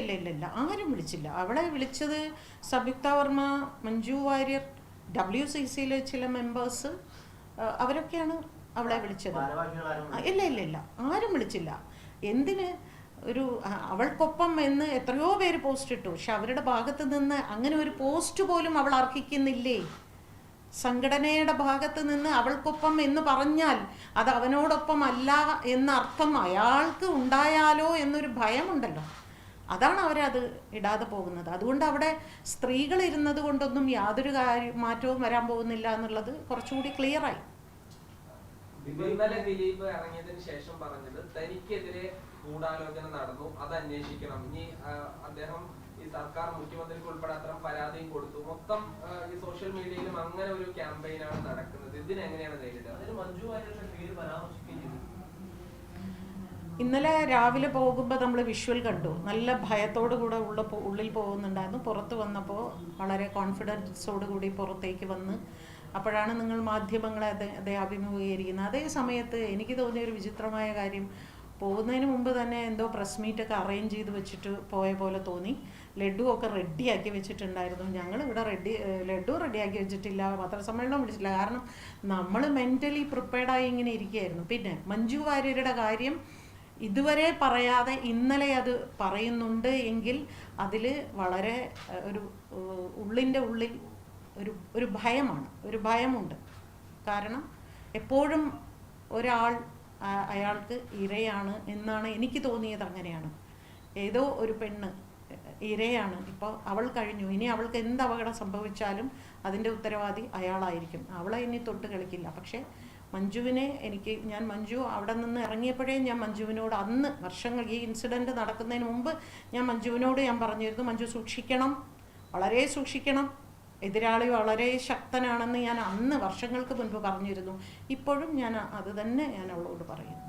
ഇല്ല ഇല്ല ഇല്ല ഇല്ല. ആരും വിളിച്ചില്ല. അവളെ വിളിച്ചത് സംയുക്ത വർമ്മ മഞ്ജു വാര്യർ ഡബ്ല്യു സി സിയിലെ ചില മെമ്പേഴ്സ് അവരൊക്കെയാണ് അവളെ വിളിച്ചത്. ഇല്ല ഇല്ല ഇല്ല. ആരും വിളിച്ചില്ല. എന്തിന്? ഒരു അവൾക്കൊപ്പം എന്ന് എത്രയോ പേര് പോസ്റ്റ് ഇട്ടു. പക്ഷെ അവരുടെ ഭാഗത്ത് നിന്ന് അങ്ങനെ ഒരു പോസ്റ്റ് പോലും അവൾ അർഹിക്കുന്നില്ലേ? സംഘടനയുടെ ഭാഗത്ത് നിന്ന് അവൾക്കൊപ്പം എന്ന് പറഞ്ഞാൽ അത് അവനോടൊപ്പം അല്ല എന്ന അർത്ഥം അയാൾക്ക് ഉണ്ടായാലോ എന്നൊരു ഭയമുണ്ടല്ലോ. അതാണ് അവരത് ഇടാതെ പോകുന്നത്. അതുകൊണ്ട് അവിടെ സ്ത്രീകൾ ഇരുന്നത് കൊണ്ടൊന്നും യാതൊരു കാര്യം മാറ്റവും വരാൻ പോകുന്നില്ല എന്നുള്ളത് കുറച്ചുകൂടി ക്ലിയറായി ഇന്നലെ ദിലീപ് ഇറങ്ങിയതിന് ശേഷം പറഞ്ഞത് തനിക്കെതിരെ ഗൂഢാലോചന നടന്നു അത് അന്വേഷിക്കണം. ഇനി അദ്ദേഹം ഈ സർക്കാർ മുഖ്യമന്ത്രിക്ക് ഉൾപ്പെടെ അത്തരം പരാതിയും കൊടുത്തു. മൊത്തം ഈ സോഷ്യൽ മീഡിയയിലും അങ്ങനെ ഒരു ക്യാമ്പയിനാണ് നടക്കുന്നത്. ഇതിനെങ്ങനെയാണ് നേരിടുന്നത് അതിന് മഞ്ജു വാര്യരുടെ പേര് പരാമർശിക്കുകയും ചെയ്തു ഇന്നലെ രാവിലെ പോകുമ്പോൾ നമ്മൾ വിഷ്വൽ കണ്ടു. നല്ല ഭയത്തോടു കൂടെ ഉള്ള ഉള്ളിൽ പോകുന്നുണ്ടായിരുന്നു. പുറത്ത് വന്നപ്പോൾ വളരെ കോൺഫിഡൻസോട് കൂടി പുറത്തേക്ക് വന്ന് അപ്പോഴാണ് നിങ്ങൾ മാധ്യമങ്ങളെ അതെ അഭിമുഖീകരിക്കുന്നത്. അതേ സമയത്ത് എനിക്ക് തോന്നിയ ഒരു വിചിത്രമായ കാര്യം പോകുന്നതിന് മുമ്പ് തന്നെ എന്തോ പ്രസ് മീറ്റൊക്കെ അറേഞ്ച് ചെയ്ത് വെച്ചിട്ട് പോയ പോലെ തോന്നി. ലഡു ഒക്കെ റെഡിയാക്കി വെച്ചിട്ടുണ്ടായിരുന്നു. ഞങ്ങൾ ഇവിടെ റെഡി ലഡു റെഡിയാക്കി വെച്ചിട്ടില്ല. പത്രസമ്മേളനം വിളിച്ചില്ല. കാരണം നമ്മൾ മെന്റലി പ്രിപ്പയർഡായി ഇങ്ങനെ ഇരിക്കുകയായിരുന്നു. പിന്നെ മഞ്ജു വാര്യരുടെ കാര്യം ഇതുവരെ പറയാതെ ഇന്നലെ അത് പറയുന്നുണ്ട് എങ്കിൽ അതിൽ വളരെ ഒരു ഉള്ളിന്റെ ഉള്ളിൽ ഒരു ഒരു ഭയമാണ് ഒരു ഭയമുണ്ട്. കാരണം എപ്പോഴും ഒരാൾ അയാൾക്ക് ഇരയാണ് എന്നാണ് എനിക്ക് തോന്നിയത് അങ്ങനെയാണ്. ഏതോ ഒരു പെണ്ണ് ഇരയാണ്. ഇപ്പോൾ അവൾ കഴിഞ്ഞു. ഇനി അവൾക്ക് എന്ത് അപകടം സംഭവിച്ചാലും അതിന്റെ ഉത്തരവാദി അയാളായിരിക്കും. അവളെ ഇനി തൊട്ട് കളിക്കില്ല. പക്ഷേ മഞ്ജുവിനെ എനിക്ക് ഞാൻ മഞ്ജു അവിടെ നിന്ന് ഇറങ്ങിയപ്പോഴേ ഞാൻ മഞ്ജുവിനോട് അന്ന് വർഷങ്ങൾ ഈ ഇൻസിഡന്റ് നടക്കുന്നതിന് മുമ്പ് ഞാൻ മഞ്ജുവിനോട് ഞാൻ പറഞ്ഞിരുന്നു മഞ്ജു സൂക്ഷിക്കണം വളരെ സൂക്ഷിക്കണം. എതിരാളി വളരെ ശക്തനാണെന്ന് ഞാൻ അന്ന് വർഷങ്ങൾക്ക് മുൻപ് പറഞ്ഞിരുന്നു. ഇപ്പോഴും ഞാൻ അത് തന്നെ ഞാൻ അവളോട് പറയുന്നു.